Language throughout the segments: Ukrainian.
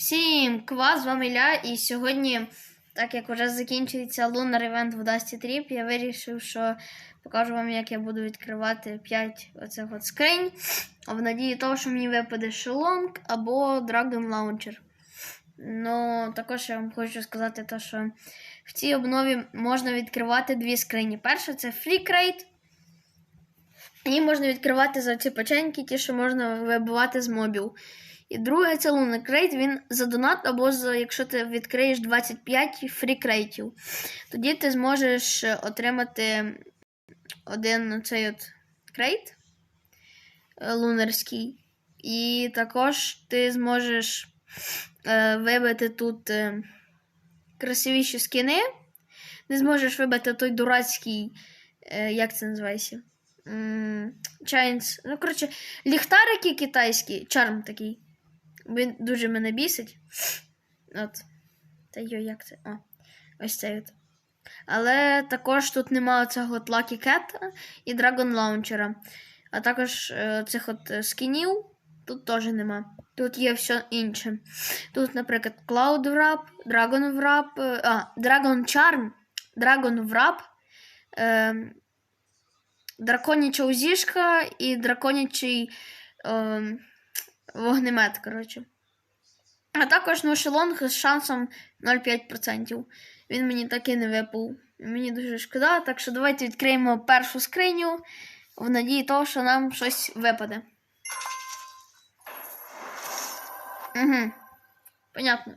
Всім квас, з вами Ілля, і сьогодні, так як вже закінчується Lunar Event в Dusty Trip, я вирішив, що покажу вам, як я буду відкривати 5 оцих от скринь, в надії того, що мені випаде шелонг або Dragon Launcher. Ну, також я вам хочу сказати, те, що в цій обнові можна відкривати дві скрині. Перша це Crate. Її можна відкривати за ці печеньки, ті, що можна вибивати з мобів. І друге це Lunar Crate, він за донат, або за, якщо ти відкриєш 25 фрікрейтів, тоді ти зможеш е, отримати один цей от крейт е, лунарський. І також ти зможеш е, вибити тут е, красивіші скини. Не зможеш вибити той дурацький, е, як це називається? Чайнс. Ну, коротше, ліхтарики китайські, чарм такий. Він дуже мене бісить. От. Та йо, як це? О, ось цей от. Але також тут немає цього Lucky Cat і Dragon Launcher. А також е, цих от е, скінів тут теж нема. Тут є все інше. Тут, наприклад, Cloud Wrap, Dragon Wrap, е, а, Dragon Charm, Dragon Wrap, е, Драконяча узішка і драконячий е, вогнемет, коротше. А також ношелонг з шансом 0,5%. Він мені так і не випав. Мені дуже шкода, так що давайте відкриємо першу скриню в надії того, що нам щось випаде. Угу. Понятно.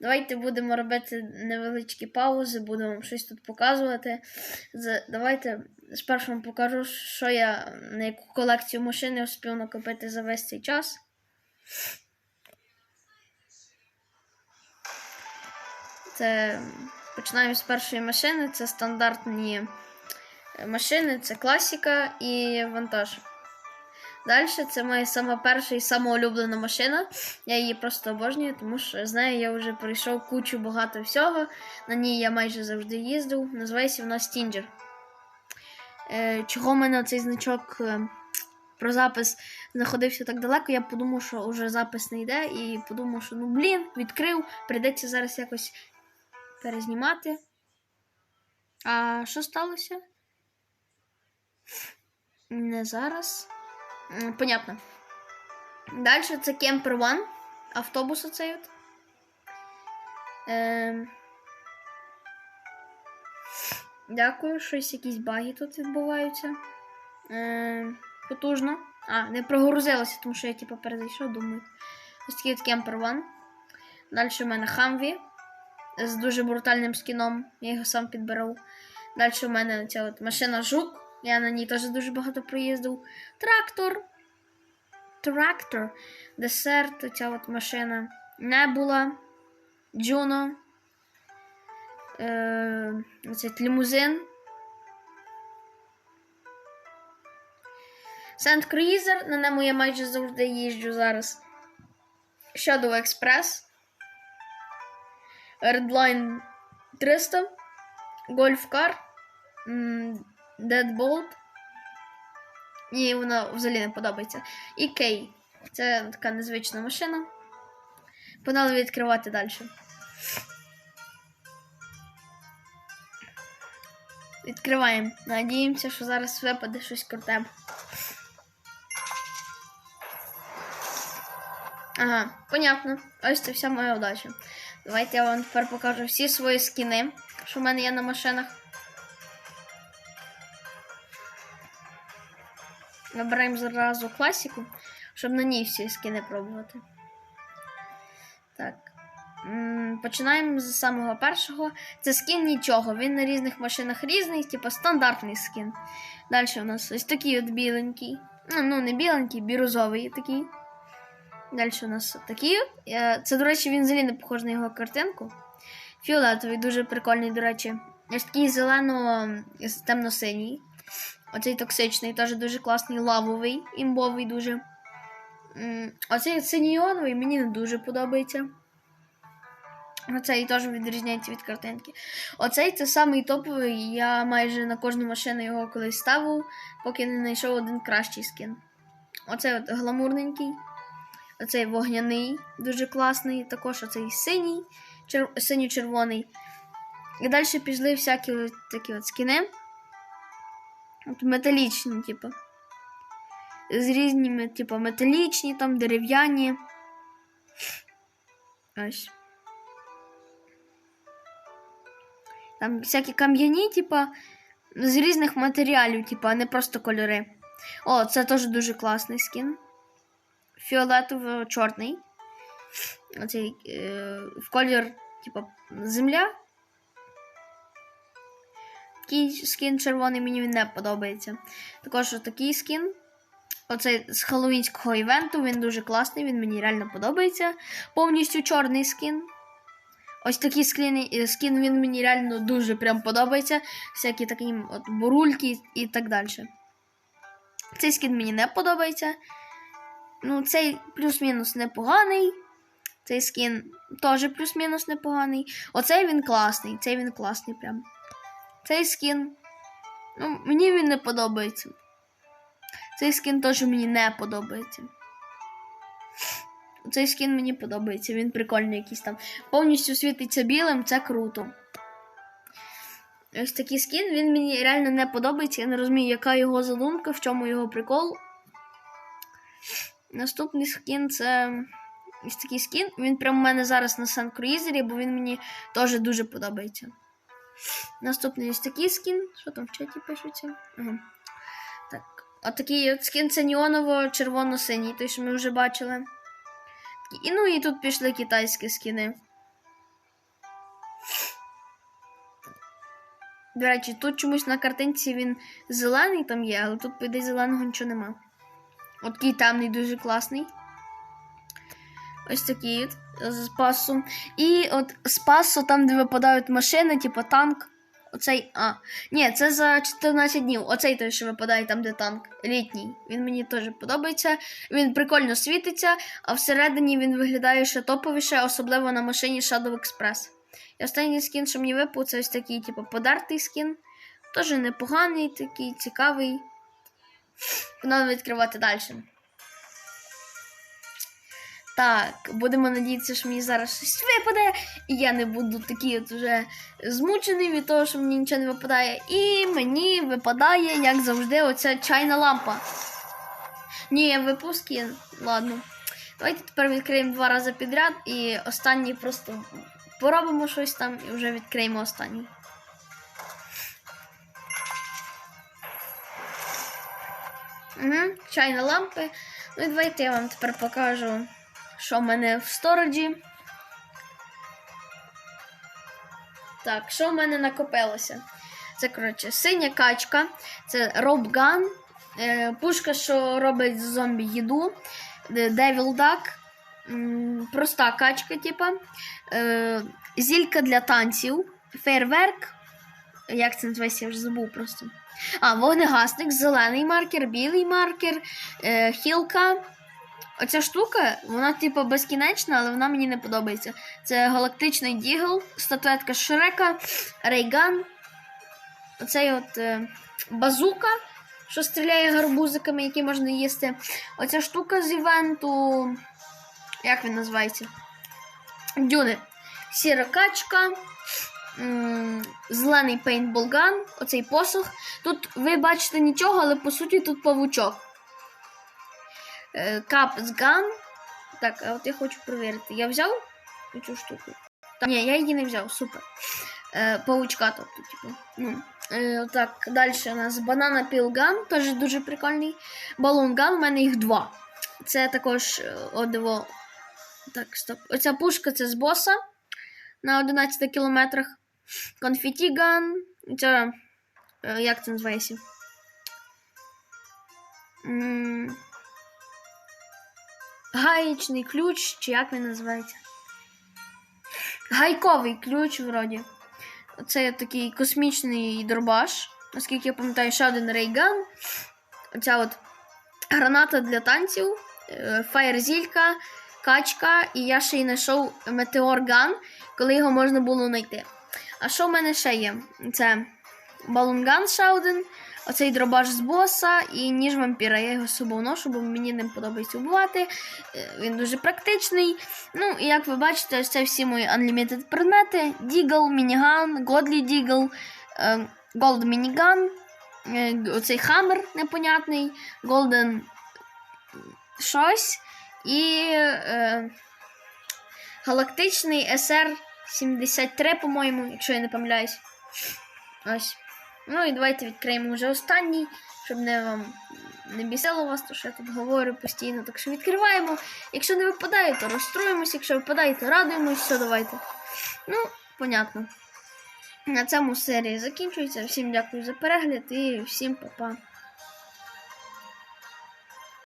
Давайте будемо робити невеличкі паузи, будемо вам щось тут показувати. Давайте спершу вам покажу, що я на яку колекцію машини успів накопити за весь цей час. Це починаємо з першої машини. Це стандартні е, машини, це класіка і вантаж. Далі це моя сама перша і сама улюблена машина. Я її просто обожнюю, тому що з нею я вже пройшов кучу багато всього. На ній я майже завжди їздив. Називається вона Стінджер. Чого мене цей значок е, про запис знаходився так далеко, я подумав, що вже запис не йде, і подумав, що ну блін, відкрив, прийдеться зараз якось перезнімати. А що сталося? Не зараз. Понятно. Далі це Camper One. Автобус оцей от. Ем... Дякую, щось якісь баги тут відбуваються. Ем... Потужно. А, не прогрузилося, тому що я типу перезайшов, думаю. Ось такий от Camper One. Далі в мене Humvee з дуже брутальним скіном. Я його сам підбирав. Далі в мене ця от машина Жук. Я на ній теж дуже багато проїздив. Трактор. Трактор. Десерт, ця от машина. Небула. Джуно. Е, лімузин. Сент Круїзер, на ньому я майже завжди їжджу зараз. Shadow Express. Redline 300. Golf Car. Deadbolt. І вона взагалі не подобається. І Кей. Це така незвична машина. Погнали відкривати далі. Відкриваємо. Надіємося, що зараз випаде щось круте. Ага, понятно. Ось це вся моя удача. Давайте я вам тепер покажу всі свої скіни, що в мене є на машинах. Вибираємо зразу класіку, щоб на ній всі скини пробувати. Так. Починаємо з самого першого. Це скін нічого. Він на різних машинах різний, типу стандартний скін. Далі у нас ось такий от біленький. Ну, ну не біленький, бірузовий такий. Далі у нас такий. Е, Це, до речі, він взагалі не похож на його картинку. Фіолетовий, дуже прикольний, до речі. Ось такий зелено темно-синій. Оцей токсичний, теж дуже класний, лавовий, імбовий дуже. Оцей синьйоновий мені не дуже подобається. Оцей теж відрізняється від картинки. Оцей це самий топовий. Я майже на кожну машину його колись ставив, поки не знайшов один кращий скін. Оцей от гламурненький. Оцей вогняний, дуже класний, також оцей синій, чер... синьо-червоний. І далі пішли всякі такі от скіни. От металічні, типу. З різними, типу, металічні, там, дерев'яні. Ось. Там всякі кам'яні, типа, з різних матеріалів, типа, а не просто кольори. О, це теж дуже класний скін. Фіолетово-чорний. Оцей е, в колір, типа, земля. Такий скін червоний мені він не подобається. Також такий скін. Оцей з Хеллоуінського івенту, він дуже класний, він мені реально подобається. Повністю чорний скін. Ось такий скін, скін він мені реально дуже прям подобається. Всякі такі от бурульки і так далі. Цей скін мені не подобається. Ну, цей плюс-мінус непоганий. Цей скін теж плюс-мінус непоганий. Оцей він класний, цей він класний прям. Цей скін. Ну, мені він не подобається. Цей скін теж мені не подобається. Цей скін мені подобається, він прикольний якийсь там. Повністю світиться білим, це круто. Ось такий скін, він мені реально не подобається. Я не розумію, яка його задумка, в чому його прикол. Наступний скін це ось такий скін. Він прямо у мене зараз на Сан-Круїзері, бо він мені теж дуже подобається. Наступний ось такий скін. Що там в чаті пишеться? Ага. Так. А такий от скін це неоново-червоно-синій, той, що ми вже бачили. І ну і тут пішли китайські скіни. До речі, тут чомусь на картинці він зелений там є, але тут, по зеленого нічого нема. От такий темний дуже класний. Ось такий от з пасу. І от з пасу, там, де випадають машини, типу танк. Оцей. А. Ні, це за 14 днів. Оцей той, що випадає там, де танк. Літній. Він мені теж подобається. Він прикольно світиться, а всередині він виглядає ще топовіше, особливо на машині Shadow Express. І останній скін, що мені випав, це ось такий, типу, подартий скін. Теж непоганий, такий цікавий. Треба відкривати далі. Так, будемо надіятися, що мені зараз щось випаде, і я не буду такий от вже змучений від того, що мені нічого не випадає. І мені випадає, як завжди, оця чайна лампа. Ні, я випав скін. Ладно. Давайте тепер відкриємо два рази підряд і останній просто поробимо щось там і вже відкриємо останній. Угу, чайна лампи. Ну і давайте я вам тепер покажу, що в мене в стороджі. Так, що в мене накопилося? Це, коротше, синя качка, це робган, е, пушка, що робить з зомбі їду, е, Devil Duck, проста качка, типа, е, зілька для танців, фейерверк. Як це називається, я вже забув просто. А, вогнегасник, зелений маркер, білий маркер, е, хілка. Оця штука, вона, типу, безкінечна, але вона мені не подобається. Це галактичний дігл, статуетка Шрека, рейган. Оцей от е, базука, що стріляє гарбузиками, які можна їсти. Оця штука з івенту. Як він називається? Дюни. Сіра качка. Зелений пейнтболган, оцей посох. Тут ви бачите нічого, але по суті тут павучок. Е, Капсган. Так, а от я хочу перевірити. Я взяв цю штуку? Та, ні, я її не взяв, супер. Е, паучка, тобто, типу. Ну, е, так, далі у нас банана пілган, теж дуже прикольний. Балунган, у мене їх два. Це також е, одиво. Так, стоп. Оця пушка це з боса на 11 кілометрах. Конфетіган. Це. е, Як це називається? Гаєчний ключ, чи як він називається? Гайковий ключ, вроді. Це такий космічний дробаш. Наскільки я пам'ятаю, ще один рейган. Оця от граната для танців, е, фаєрзілька, качка, і я ще й знайшов метеорган, коли його можна було знайти. А що в мене ще є? Це балунган ще один, оцей дробаш з боса і ніж вампіра. Я його з собою ношу, бо мені ним подобається вбивати. Е, Він дуже практичний. Ну, і як ви бачите, це всі мої unlimited предмети: Дігл, мініган, Годлі Дігл, Голд Мініган, е, оцей хаммер непонятний, Голден щось і е, галактичний SR-73, по-моєму, якщо я не помиляюсь. Ось. Ну і давайте відкриємо вже останній, щоб не вам не бісило вас, то що я тут говорю постійно. Так що відкриваємо. Якщо не випадає, то розстроїмося, якщо випадає, то радуємось, все, давайте. Ну, понятно. На цьому серія закінчується. Всім дякую за перегляд і всім па-па.